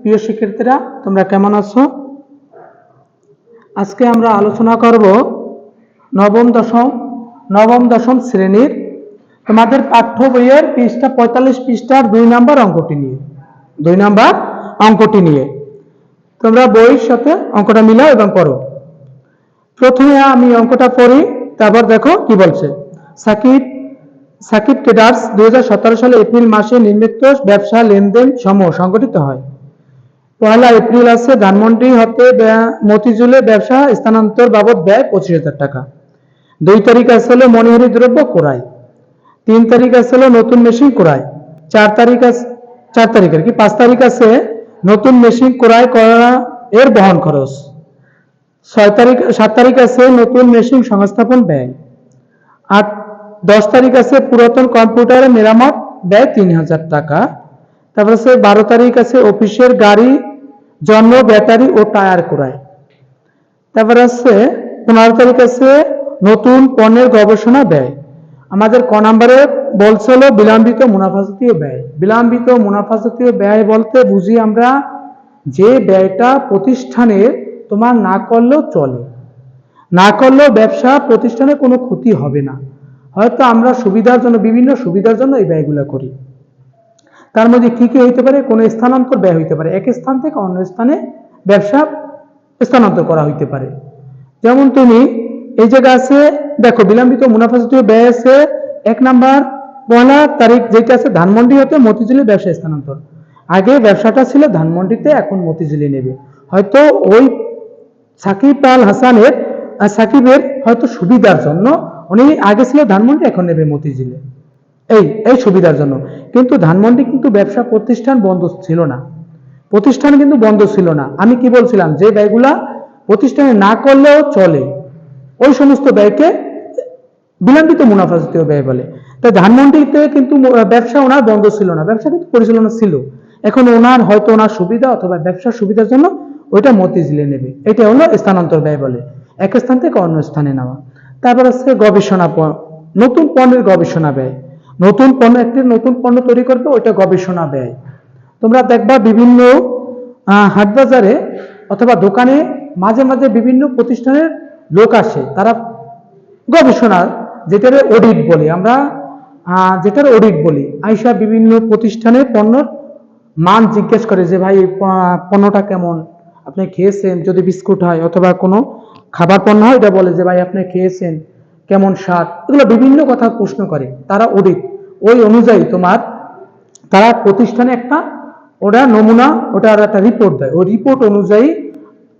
প্রিয় শিক্ষার্থীরা, তোমরা কেমন আছো? আজকে আমরা আলোচনা করব নবম দশম নবম দশম শ্রেণির তোমাদের পাঠ্য বইয়ের পৃষ্ঠা পঁয়তাল্লিশ পৃষ্ঠার দুই নাম্বার অঙ্কটি নিয়ে। দুই নাম্বার অঙ্কটি নিয়ে। তোমরা বইয়ের সাথে অঙ্কটা মিলাও এবং পড়ো। প্রথমে আমি অঙ্কটা পড়ি, তারপর দেখো কি বলছে। সাকিব সাকিব ট্রেডার্স দুই সালে এপ্রিল মাসে নির্মিত ব্যবসা লেনদেন সমূহ সংগঠিত হয়। পয়লা এপ্রিল আছে ধানমন্ডি হতে মতিঝুলে ব্যবসা স্থানান্তর বাবদ ব্যয় পঁচিশ হাজার টাকা। দুই তারিখ আছে হলো মনিহারি দ্রব্য ক্রয়। তিন তারিখ আছে হলো নতুন মেশিন ক্রয়। চার তারিখ চার তারিখ আর কি? পাঁচ তারিখ আছে নতুন মেশিন ক্রয় করা এর বহন খরচ। ছয় তারিখ, সাত তারিখ আছে নতুন মেশিন সংস্থাপন ব্যয়। আট দশ তারিখ আছে পুরাতন কম্পিউটারের মেরামত, ব্যয় তিন হাজার টাকা। তারপর আছে বারো তারিখ আছে অফিসের গাড়ি, জন্ম, ব্যাটারি ও টায়ার ক্রয়। তারপর আছে পনেরো তারিখ আছে নতুন পণ্যের গবেষণা ব্যয়। আমাদের ক নম্বরে বলছিল বিলম্বিত মুনাফাজাতীয় ব্যয়। বিলম্বিত মুনাফাজাতীয় ব্যয় বলতে বুঝি আমরা যে ব্যয়টা প্রতিষ্ঠানে তোমার না করলেও চলে। না করলেও ব্যবসা প্রতিষ্ঠানে কোনো ক্ষতি হবে না। হয়তো আমরা সুবিধার জন্য, বিভিন্ন সুবিধার জন্য এই ব্যয়গুলো করি। তার মধ্যে কি কি হইতে পারে? কোনো স্থানান্তর ব্যয় হইতে পারে। এক স্থান থেকে অন্য স্থানে ব্যবসা স্থানান্তর করা হইতে পারে। যেমন তুমি এই জায়গা আছে, দেখো বিলম্বিত মুনাফা জাতীয় ব্যয় আছে এক নাম্বার, পয়লা তারিখ যেটা আছে ধানমন্ডি হতে মতিঝিলে ব্যবসা স্থানান্তর। আগে ব্যবসাটা ছিল ধানমন্ডিতে, এখন মতিঝিলে নেবে। হয়তো ওই সাকিব আল হাসানের সাকিবের হয়তো সুবিধার জন্য উনি আগে ছিল ধানমন্ডি, এখন নেবে মতিঝিলে। এই এই সুবিধার জন্য। কিন্তু ধানমন্ডি কিন্তু ব্যবসা প্রতিষ্ঠান বন্ধ ছিল না। প্রতিষ্ঠান কিন্তু বন্ধ ছিল না। আমি কি বলছিলাম? যে ব্যয়গুলা প্রতিষ্ঠানে না করলেও চলে। ওই সমস্ত ব্যয়কে বিলম্বিত মুনাফা জাতীয় ব্যয় বলে। তাই ধানমন্ডিতে কিন্তু ব্যবসা ওনার বন্ধ ছিল না। ব্যবসা কিন্তু পরিচালনা ছিল। এখন ওনার হয়তো ওনার সুবিধা অথবা ব্যবসার সুবিধার জন্য ওইটা মতিঝিলে নেবে। এটা হলো স্থানান্তর ব্যয় বলে। এক স্থান থেকে অন্য স্থানে নেওয়া। তারপর আছে গবেষণা নতুন পণ্যের গবেষণা ব্যয়। নতুন পণ্য একটি নতুন পণ্য তৈরি করবে ওইটা গবেষণা ব্যয়। তোমরা দেখবা বিভিন্ন আহ, হাটবাজারে অথবা দোকানে মাঝে মাঝে বিভিন্ন প্রতিষ্ঠানের লোক আসে। তারা গবেষণা যেটার অডিট বলি আমরা যেটার অডিট বলি। আইসা বিভিন্ন প্রতিষ্ঠানের পণ্যর মান জিজ্ঞেস করে যে ভাই পণ্যটা কেমন? আপনি খেয়েছেন? যদি বিস্কুট হয় অথবা কোনো খাবার পণ্য হয় এটা বলে যে ভাই আপনি খেয়েছেন কেমন স্বাদ? এগুলো বিভিন্ন কথা প্রশ্ন করে তারা অডিট ওই অনুযায়ী তোমার তারা প্রতিষ্ঠানে একটা ওটা নমুনা ওটার একটা রিপোর্ট দেয়। ওই রিপোর্ট অনুযায়ী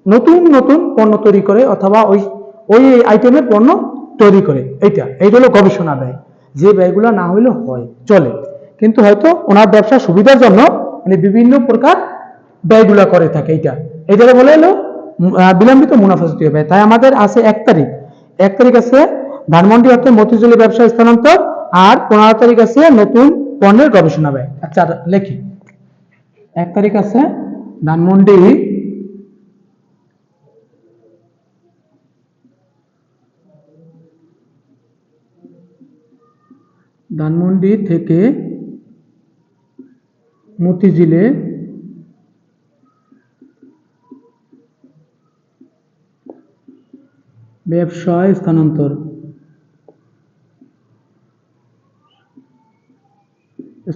নতুন নতুন পণ্য তৈরি করে অথবা ওই ওই আইটেমের পণ্য তৈরি করে। এইটা এইটা হলো গবেষণা ব্যয়। যে ব্যয়গুলো না হইলেও হয় চলে। কিন্তু হয়তো ওনার ব্যবসার সুবিধার জন্য মানে বিভিন্ন প্রকার ব্যয়গুলা করে থাকে এইটা। এইটা বলে আহ, বিলম্বিত মুনাফা জাতীয় ব্যয় তাই আমাদের আছে এক তারিখ। এক তারিখ আছে ধানমন্ডি অর্থে মতিঝুলি ব্যবসা স্থানান্তর আর পনেরো তারিখ আছে নতুন পণ্যের গবেষণা ব্যয়। আচ্ছা লেখি। এক তারিখ আছে ধানমন্ডি ধানমন্ডি থেকে মতিঝিলে ব্যবসায় স্থানান্তর।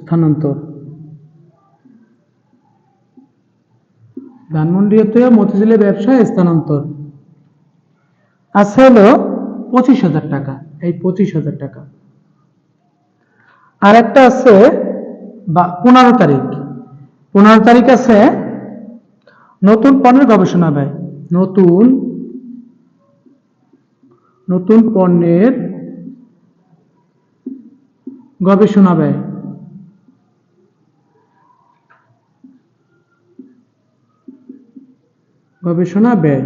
স্থানান্তর। ধানমন্ডি হতে মতিঝিলে ব্যবসায় স্থানান্তর। আছে হলো পঁচিশ হাজার টাকা, এই পঁচিশ হাজার টাকা। আর একটা আছে পনেরো তারিখ। পনেরো তারিখ আছে নতুন পণ্যের গবেষণা ব্যয়, নতুন নতুন পণ্যের গবেষণা ব্যয়। গবেষণা ব্যয়।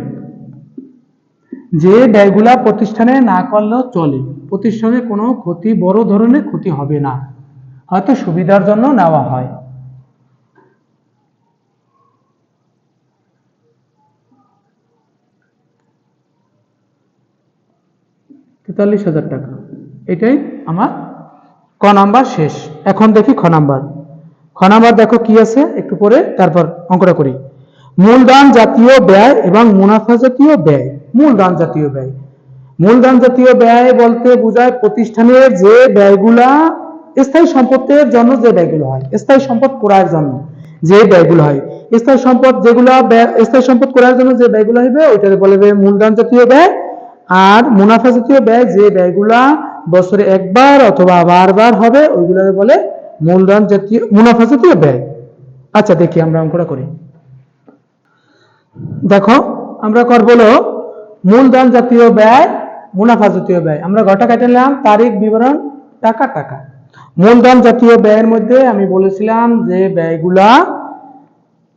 যে ব্যয়গুলা প্রতিষ্ঠানে না করলেও চলে, প্রতিষ্ঠানে কোনো ক্ষতি, বড় ধরনের ক্ষতি হবে না। হয়তো সুবিধার জন্য নেওয়া হয়। তেতাল্লিশ হাজার টাকা। এটাই আমার ক নাম্বার শেষ। এখন দেখি খ নাম্বার। খ নাম্বার দেখো কি আছে? একটু পরে তারপর অঙ্কটা করি। মূলধন জাতীয় ব্যয় এবং মুনাফা জাতীয় ব্যয়। মূলধন জাতীয় ব্যয়। মূলধন জাতীয় ব্যয় বলতে বোঝায় প্রতিষ্ঠানের যে ব্যয়গুলা, স্থায়ী সম্পদের জন্য যে ব্যয়গুলো হয়। স্থায়ী সম্পদ ক্রয়ের জন্য যে ব্যয়গুলো হয়। স্থায়ী সম্পদ যেগুলো স্থায়ী সম্পদ ক্রয়ের জন্য যে ব্যয়গুলো হইবে, ওইটাকে বলে হবে মূলধন জাতীয় ব্যয়। আর মুনাফা জাতীয় ব্যয়, যে ব্যয়গুলা বছরে একবার অথবা বারবার হবে, ওইগুলোকে বলে মূলধন জাতীয়, মুনাফা জাতীয় ব্যয়। আচ্ছা দেখি আমরা অঙ্কটা করি। দেখো, আমরা করব হলো মূলধন জাতীয় ব্যয়, মুনাফা জাতীয় ব্যয়। আমরা ঘটা কেটে নিলাম, তারিখ, বিবরণ, টাকা টাকা। মূলধন জাতীয় ব্যয়ের মধ্যে আমি বলেছিলাম যে ব্যয়গুলা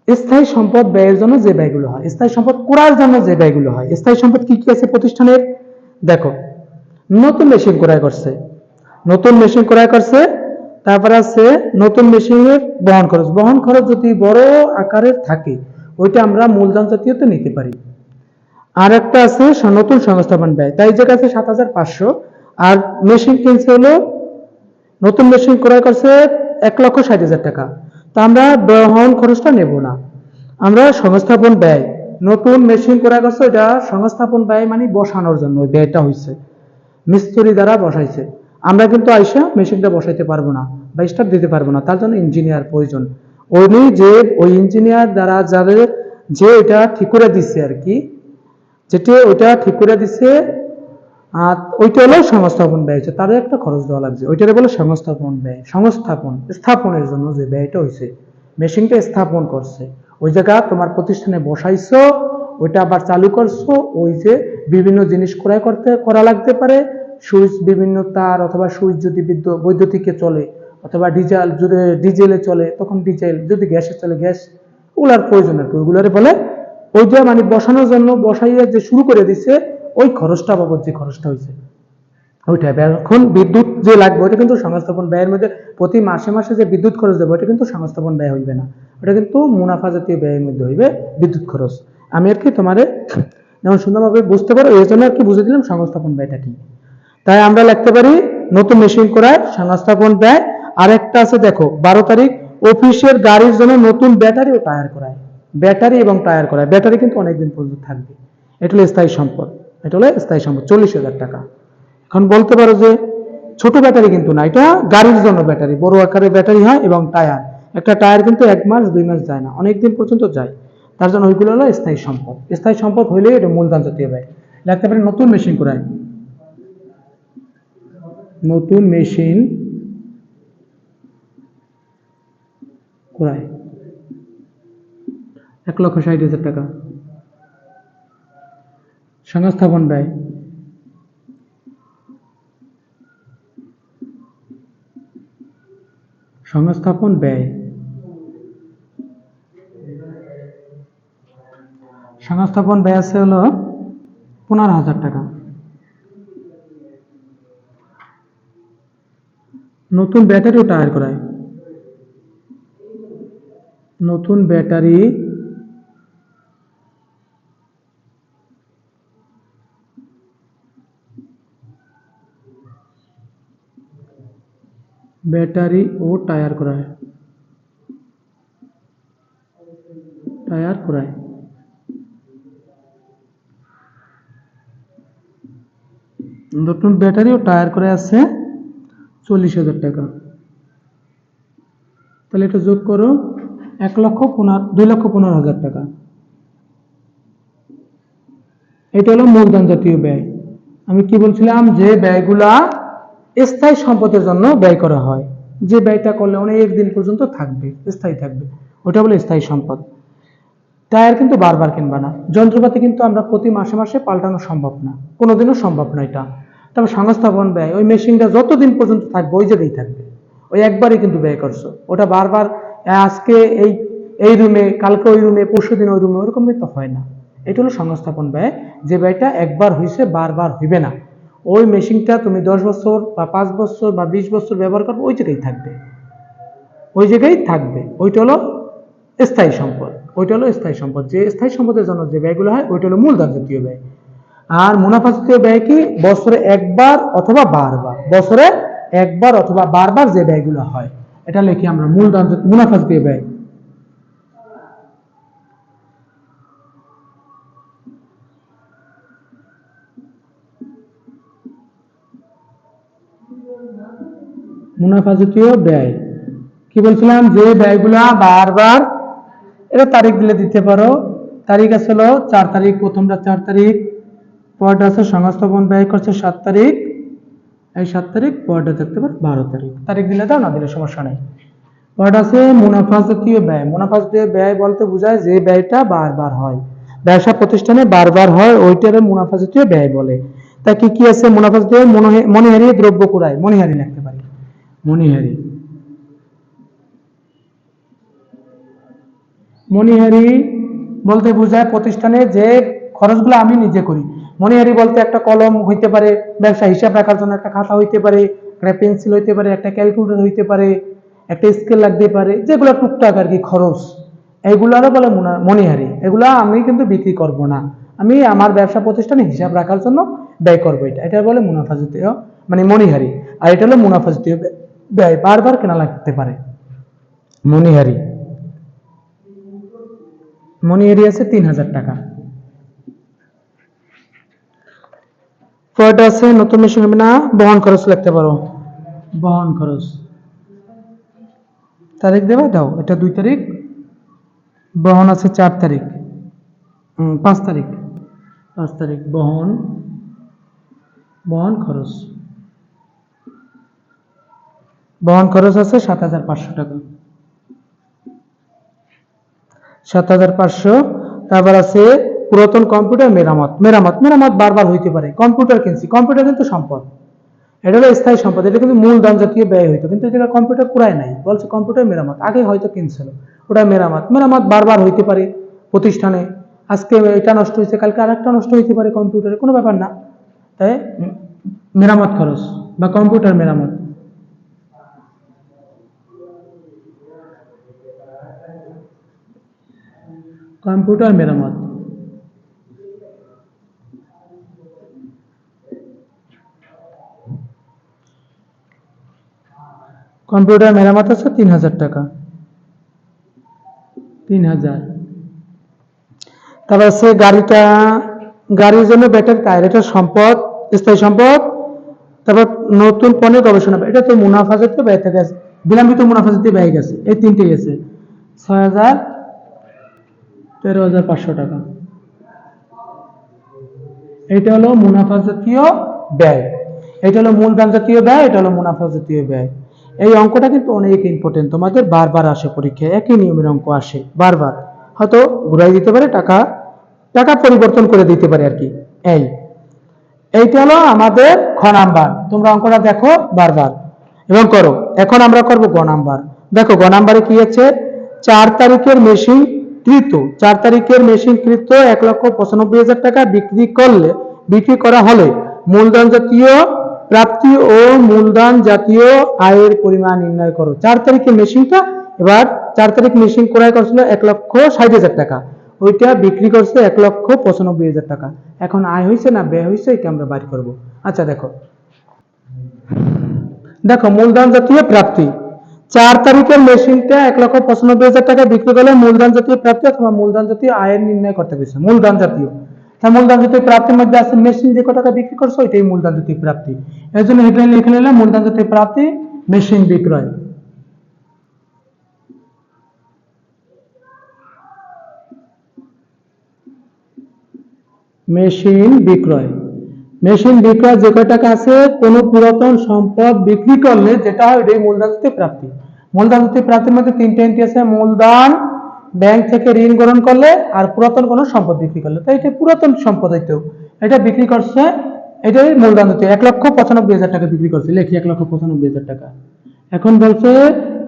স্থায়ী সম্পদ ব্যয়ের জন্য যে ব্যয়গুলো হয়, স্থায়ী সম্পদ করার জন্য যে ব্যয়গুলো হয়, স্থায়ী সম্পদ কি কি আছে প্রতিষ্ঠানের? দেখো, নতুন মেশিন ক্রয় করছে। নতুন মেশিন ক্রয় করছে, তারপর আছে নতুন মেশিনের বহন খরচ। বহন খরচ যদি বড় আকারের থাকে, ওইটা আমরা মূলধন জাতীয়তে নিতে পারি। আর একটা আছে নতুন সংস্থাপন ব্যয়। তাই যে কাছে সাত হাজার পাঁচশো, আর মেশিন কিনছে হলো, নতুন মেশিন ক্রয় করছে এক লক্ষ ষাট হাজার টাকা। তা আমরা বহন খরচটা নেব না। আমরা সংস্থাপন ব্যয়, নতুন মেশিন করা করছে এটা সংস্থাপন ব্যয় মানে বসানোর জন্য ব্যয়টা হয়েছে মিস্ত্রি দ্বারা বসাইছে। আমরা কিন্তু আইসা মেশিনটা বসাইতে পারব না বা স্টাফ দিতে পারব না, তার জন্য ইঞ্জিনিয়ার প্রয়োজন। উনি যে ওই ইঞ্জিনিয়ার দ্বারা যাদের যে এটা ঠিক করে দিচ্ছে আর কি, যেটি ওইটা ঠিক করে দিচ্ছে ওইটা হলো সংস্থাপন ব্যয় হচ্ছে তাদের একটা খরচ দেওয়া লাগছে। ওইটারে বলে সংস্থাপন ব্যয়, সংস্থাপন, স্থাপনের জন্য যে ব্যয়টা হয়েছে মেশিনটা স্থাপন করছে। ওই জায়গা তোমার প্রতিষ্ঠানে বসাইছো, ওইটা আবার চালু করছ, ওই যে বিভিন্ন জিনিস ক্রয় করতে, করা লাগতে পারে। সুইচ বিভিন্ন তার অথবা সুইচ যদি বিদ্যুৎ বৈদ্যুতিকে চলে, অথবা ডিজেল যদি, ডিজেলে চলে, তখন ডিজেল, যদি গ্যাসে চলে, গ্যাস ওগুলার প্রয়োজন আর কি। ওইগুলারে বলে, ওইটা মানে বসানোর জন্য বসাইয়ে যে শুরু করে দিছে ওই খরচটা বাবদ যে খরচটা হয়েছে ওইটা এখন বিদ্যুৎ যে লাগবে ওটা কিন্তু সংস্থাপন ব্যয়ের মধ্যে প্রতি মাসে মাসে যে বিদ্যুৎ খরচ দেবো ওটা কিন্তু সংস্থাপন ব্যয় হইবে না। ওটা কিন্তু মুনাফা জাতীয় ব্যয়ের মধ্যে হইবে বিদ্যুৎ খরচ। আমি আর কি তোমার যেমন সুন্দরভাবে বুঝতে পারো, এই জন্য আর কি বুঝে দিলাম সংস্থাপন ব্যয়টা কি। তাই আমরা লিখতে পারি, নতুন মেশিন করায় সংস্থাপন ব্যয়। আর একটা আছে, দেখো, বারো তারিখ, অফিসের গাড়ির জন্য নতুন ব্যাটারি ও টায়ার করায়। ব্যাটারি এবং টায়ার করায়। ব্যাটারি কিন্তু অনেকদিন পর্যন্ত থাকবে। এটা হলো স্থায়ী সম্পদ। এটা হলো স্থায়ী সম্পদ, চল্লিশ হাজার টাকা। এখন বলতে পারো যে ছোট ব্যাটারি কিন্তু না, এটা গাড়ির জন্য ব্যাটারি, বড় আকারের ব্যাটারি হয় এবং টায়ার। একটা টায়ার কিন্তু এক মাস, দুই মাস যায় না অনেক দিন পর্যন্ত যায়। তার জন্য ওইগুলো হলো স্থায়ী সম্পদ। স্থায়ী সম্পদ হইলে এটা মূলধন জাতীয় ব্যয়। লাগতে পারে নতুন মেশিন করায়। নতুন মেশিন করায়। এক লক্ষ ষাট হাজার টাকা। সংস্থাপন ব্যয়। সংস্থাপন ব্যয়। সংস্থাপন ব্যয় আছে হলো পনেরো হাজার টাকা। নতুন ব্যাটারিও টায়ার করায়। নতুন ব্যাটারি ব্যাটারি ও টায়ার করায়। টায়ার করায়। নতুন ব্যাটারি ও টায়ার করে আছে চল্লিশ হাজার টাকা। তাহলে এটা যোগ করো এক লক্ষ পনেরো, দুই লক্ষ পনেরো হাজার টাকা। এটা হলো মূলধন জাতীয় ব্যয়। আমি কি বলছিলাম? যে ব্যয়গুলা স্থায়ী সম্পদের জন্য ব্যয় করা হয়। যে ব্যয়টা করলে অনেক দিন পর্যন্ত থাকবে, স্থায়ী থাকবে, ওটা বলে স্থায়ী সম্পদ। টায়ার কিন্তু বারবার কিনবা না। যন্ত্রপাতি কিন্তু আমরা প্রতি মাসে মাসে পাল্টানো সম্ভব না। কোনোদিনও সম্ভব না এটা। তবে সংস্থাপন ব্যয়, ওই মেশিনটা যতদিন পর্যন্ত থাকবে, ওই জায়গায় থাকবে। ওই একবারই কিন্তু ব্যয় করছ। ওটা বারবার, আজকে এই এই রুমে, কালকে ওই রুমে পরশু দিন ওই রুমে ওরকম তো হয় না। এটা হলো সংস্থাপন ব্যয়। যে ব্যয়টা একবার হয়েছে বারবার হইবে না। ওই মেশিনটা তুমি দশ বছর বা পাঁচ বছর বা বিশ বছর ব্যবহার করবে, ওই জায়গায় থাকবে। ওই জায়গায় থাকবে। ওইটা হলো স্থায়ী সম্পদ। ওইটা হলো স্থায়ী সম্পদ। যে স্থায়ী সম্পদের জন্য যে ব্যয়গুলো হয়, ওইটা হলো মূলধন জাতীয় ব্যয়। আর মুনাফা জাতীয় ব্যয় কি? বছরে একবার অথবা বারবার। বছরে একবার অথবা বারবার যে ব্যয়গুলো হয়, এটা লিখি আমরা মূলধন মুনাফা জাতীয় ব্যয়। মুনাফা জাতীয় ব্যয়। কি বলছিলাম? যে ব্যয়গুলা বারবার এটা তারিখ দিলে দিতে পারো। তারিখ আছে হলো চার তারিখ, প্রথমটা চার তারিখ পরটা আছে সংস্থাপন ব্যয় করছে সাত তারিখ। এই সাত তারিখ পরটা থাকতে পারে বারো তারিখ। তারিখ দিলে দাও, না দিলে সমস্যা নেই। পরটা আছে মুনাফা জাতীয় ব্যয়। মুনাফা জাতীয় ব্যয় বলতে বোঝায় যে ব্যয়টা বারবার হয়। ব্যবসা প্রতিষ্ঠানে বারবার হয়, ওইটারে মুনাফা জাতীয় ব্যয় বলে। তা কি কি আছে মুনাফা জাতীয় মণিহারি দ্রব্য কুড়ায়। লিখতে পারি মণিহারি। মণিহারি বলতে বোঝায় প্রতিষ্ঠানে যে খরচগুলো আমি নিজে করি। মণিহারি বলতে একটা কলম হইতে পারে, ব্যবসা হিসাব রাখার জন্য একটা খাতা হইতে পারে, একটা পেন্সিল হইতে পারে, একটা ক্যালকুলেটর হইতে পারে, একটা স্কেল লাগতে পারে, যেগুলো টুকটাক আর কি খরচ। এইগুলারও বলে মুনা- মণিহারি। এগুলা আমি কিন্তু বিক্রি করব না। আমি আমার ব্যবসা প্রতিষ্ঠানে হিসাব রাখার জন্য ব্যয় করব এটা। এটা বলে মুনাফা জাতীয় মানে মণিহারি। আর এটা হলো মুনাফা জাতীয় ব্যয়। বারবার কেনা লাগতে পারে। মণিহারি। মণিহারি আছে তিন হাজার টাকা। পরটা আছে, নতুন মেশিন হবে না, বহন খরচ লিখতে পারো। বহন খরচ। তারিখ দেবে? দাও, এটা দুই তারিখ। বহন আছে চার তারিখ। পাঁচ তারিখ। পাঁচ তারিখ বহন। বহন খরচ। বহন খরচ আছে সাত হাজার পাঁচশো টাকা। সাত হাজার পাঁচশো, তারপর আছে পুরাতন কম্পিউটার মেরামত। মেরামত মেরামত বারবার হইতে পারে। কম্পিউটার কিনছি কম্পিউটার কিন্তু সম্পদ। এটা হলো স্থায়ী সম্পদ, এটা কিন্তু মূলধন জাতীয় ব্যয় হইতো। কিন্তু এটা কম্পিউটার কুড়ায় নাই, বলছে কম্পিউটার মেরামত। আগে হয়তো কিনছিল, ওটা মেরামত। মেরামত বারবার হইতে পারে প্রতিষ্ঠানে। আজকে এটা নষ্ট হয়েছে কালকে আরেকটা নষ্ট হইতে পারে কম্পিউটারে কোনো ব্যাপার না। তাই মেরামত খরচ বা কম্পিউটার মেরামত। কম্পিউটার মেরামত। কম্পিউটার মেরামত আছে তিন হাজার টাকা। তিন হাজার। তারপর সে গাড়িটা, গাড়ির জন্য ব্যাটারি টায়ার এটা সম্পদ, স্থায়ী সম্পদ। তারপর নতুন পণ্যের গবেষণা, এটা তো মুনাফা জাতীয় ব্যয় থেকে আছে বিলম্বিত মুনাফা জাতীয় ব্যয় গেছে, এই তিনটেই আছে। ছয় হাজার তেরো হাজার পাঁচশো টাকা। এটা হলো মুনাফা জাতীয় ব্যয়। এটা হলো মূলধন জাতীয় ব্যয়, এটা হলো মুনাফা জাতীয় ব্যয়। এই অঙ্কটা কিন্তু অনেক ইম্পর্টেন্ট তোমাদের বারবার আসে পরীক্ষায়, একই নিয়মের অঙ্ক আসে, বারবার। হয়তো ঘুরাই দিতে পারে, টাকা টাকা পরিবর্তন করে দিতে পারে আর কি। এই, এইটা হলো আমাদের খ নাম্বার। তোমরা অঙ্কটা দেখো বারবার এবং করো। এখন আমরা করব গ নাম্বার। দেখো, গ নাম্বারে কি আছে? চার তারিখের মেশিন কৃত চার তারিখের মেশিন কৃত এক লক্ষ পঁচানব্বই হাজার টাকা বিক্রি করলে, বিক্রি করা হলে মূলধন জাতীয় প্রাপ্তি ও মূলধন জাতীয় আয়ের পরিমাণ নির্ণয় করো। চার তারিখের মেশিনটা এবার চার তারিখ মেশিন ক্রয় করছিল এক লক্ষ ষাট হাজার টাকা। ওইটা বিক্রি করছে এক লক্ষ পঁচানব্বই হাজার টাকা। এখন আয় হয়েছে না ব্যয় হয়েছে এটা আমরা বাড়ি করব। আচ্ছা দেখো। দেখো, মূলধন জাতীয় প্রাপ্তি। চার তারিখের মেশিনটা এক লক্ষ পঁচানব্বই হাজার টাকা বিক্রি করলে মূলধন জাতীয় প্রাপ্তি অথবা মূলধন জাতীয় আয়ের নির্ণয় করতে গেছে মূলধন জাতীয়। তা মূলধন জাতীয় প্রাপ্তির মধ্যে আছে মেশিন যে টাকা বিক্রি করছে, ওইটাই মূলধন জাতীয় প্রাপ্তি। এর জন্য হেডলাইন লিখে নিলাম মূলধন জাতীয় প্রাপ্তি মেশিন বিক্রয়। মেশিন বিক্রয়। মেশিন বিক্রয় যে কয় টাকা আছে, কোনো পুরাতন সম্পদ বিক্রি করলে যেটা হয় মূলধন জাতীয় প্রাপ্তি। মূলধন জাতীয় প্রাপ্তির মধ্যে তিনটে এন্ট্রি আছে, মূলধন ব্যাংক থেকে ঋণ গ্রহণ করলে আর পুরাতন কোনো সম্পদ বিক্রি করলে। তো এটা পুরাতন সম্পদ হইতেও। এটা বিক্রি করছে, এটাই মূলধন জাতীয় এক লক্ষ পঁচানব্বই হাজার টাকা বিক্রি করছে। লেখি এক লক্ষ পঁচানব্বই হাজার টাকা। এখন বলছে,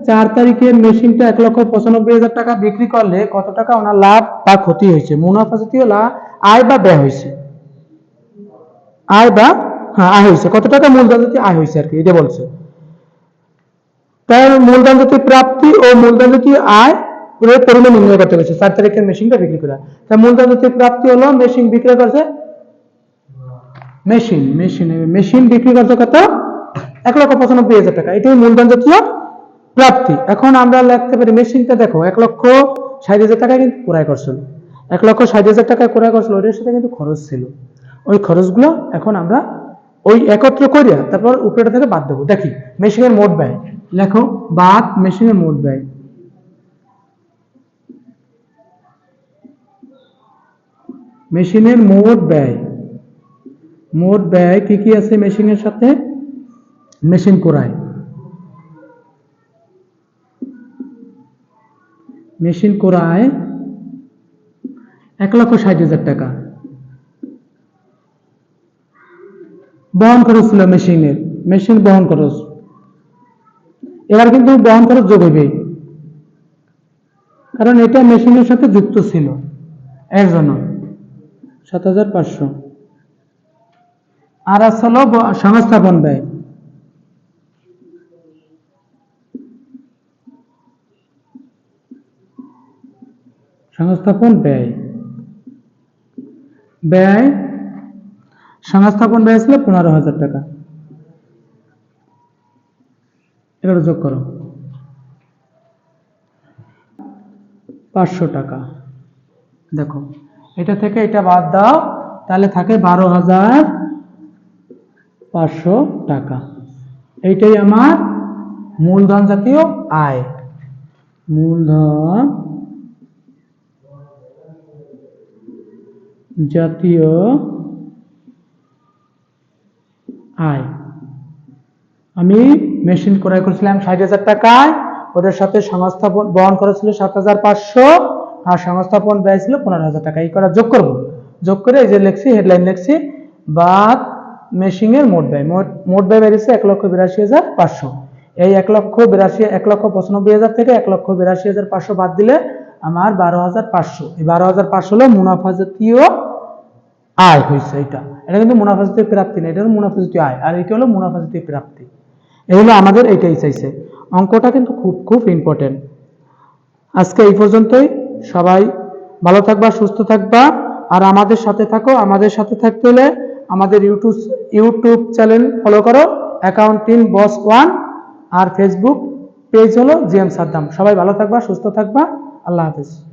চার তারিখের মেশিনটা এক লক্ষ পঁচানব্বই হাজার টাকা বিক্রি করলে কত টাকা ওনার লাভ বা ক্ষতি হয়েছে? মুনাফা জাতীয় লাভ আয় বা ব্যয় হয়েছে। আয় বা হ্যাঁ আয় হয়েছে কত টাকা মূলধন জাতীয় আয় হয়েছে আর কি এটা বলছে। তাই মূলধন জাতীয় প্রাপ্তি ও মূলধন জাতীয় আয় পরিমাণ নির্ণয় করতে গেছে চার তারিখের মেশিনটা বিক্রি করা। তাই মূলধন প্রাপ্তি হলো মেশিন বিক্রি করছে? মেশিন মেশিন মেশিন বিক্রি করছে কত? এক লক্ষ পঁচানব্বই হাজার টাকা। এটাই মূলধন জাতীয় প্রাপ্তি। এখন আমরা লিখতে পারি মেশিনটা দেখো, এক লক্ষ ষাট হাজার টাকায় কিন্তু ক্রয় করছিল। এক লক্ষ ষাট হাজার টাকায় ক্রয় করছিল ওটার সাথে কিন্তু খরচ ছিল। ওই খরচগুলো এখন আমরা ওই একত্র করিয়া তারপর উপরেটা থেকে বাদ দেবো। দেখি মেশিনের মোট ব্যয়। লেখো, বাদ মেশিনের মোট ব্যয়। মেশিনের মোট ব্যয়। মোট ব্যয় কি কি আছে মেশিনের সাথে? মেশিন ক্রয় মেশিন ক্রয় এক লক্ষ ষাট হাজার টাকা। বহন খরচ ছিল মেশিনের মেশিন বহন খরচ এবার কিন্তু বহন খরচ যোগ হইবে কারণ এটা মেশিনের সাথে যুক্ত ছিল এর জন্য সাত হাজার পাঁচশো। আর ব- সংস্থাপন ব্যয়। সংস্থাপন ব্যয়। ব্যয় সংস্থাপন ব্যয় ছিল পনেরো হাজার টাকা। এবার যোগ করো। পাঁচশো টাকা। দেখো, এটা থেকে এটা বাদ দাও, তাহলে থাকে বারো হাজার পাঁচশো টাকা। এইটাই আমার মূলধন জাতীয় আয়। মূলধন জাতীয় আয়। আমি মেশিন ক্রয় করেছিলাম ষাট হাজার টাকায় ওটার সাথে সংস্থাপন বহন করেছিল সাত হাজার পাঁচশো, আর সংস্থাপন ব্যয় ছিল পনেরো হাজার টাকা। এই করা যোগ করব। যোগ করে এই যে লিখছি হেডলাইন লিখছি, বাদ মেশিনের মোট ব্যয়। মোট মোট ব্যয় বেরিয়েছে এক লক্ষ বিরাশি হাজার পাঁচশো। এই এক লক্ষ বিরাশি, এক লক্ষ পঁচানব্বই হাজার থেকে এক লক্ষ বিরাশি হাজার পাঁচশো বাদ দিলে আমার বারো হাজার পাঁচশো। এই বারো হাজার পাঁচশো হলো মুনাফা জাতীয় আয় হয়েছে এটা। এটা কিন্তু মুনাফা জাতীয় প্রাপ্তি না এটা হলো মুনাফা জাতীয় আয়। আর এটা হলো মুনাফা জাতীয় প্রাপ্তি। এগুলো আমাদের এইটাই চাইছে। অঙ্কটা কিন্তু খুব খুব ইম্পর্টেন্ট আজকে এই পর্যন্তই। সবাই ভালো থাকবা, সুস্থ থাকবা। আর আমাদের সাথে থাকো। আমাদের সাথে থাকতে হলে আমাদের ইউটিউব ইউটিউব চ্যানেল ফলো করো। Account accounting boss one. আর ফেসবুক পেজ হলো জিএম সাদ্দাম। সবাই ভালো থাকবা, সুস্থ থাকবা। আল্লাহ হাফেজ।